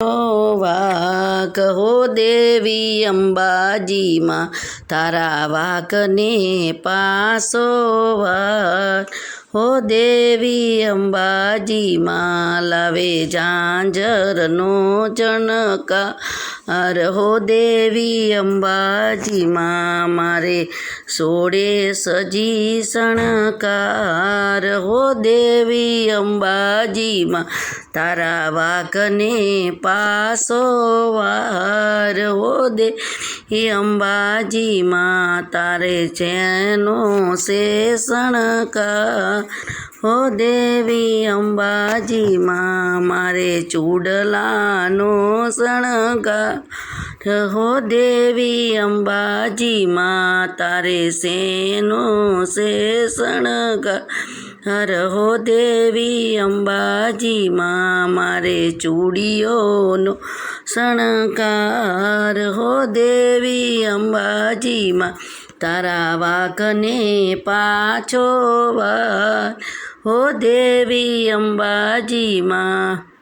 વાક હો દેવી અંબાજીમાં તારા વાકને પાસો વાર હો દેવી અંબાજીમાં લાવે ઝાંઝરનો ચણકાર. હો દેવી અંબાજીમાં મારે સોડે સજી સણકાર હો દેવી અંબાજીમાં તારા વાકને પાસો વાર. હો દે એ અંબાજીમાં તારે ચેનો શેષણકાર હો દેવી અંબાજી માં, મારે ચૂડલાનો શણગાર હો દેવી અંબાજી માં તારે શેનો શેષણગાર હર હો દેવી અંબાજીમાં મારે ચૂડીઓનો શણકાર હો દેવી અંબાજીમાં તારા વાકને પાછો વાર. હો દેવી અંબાજીમાં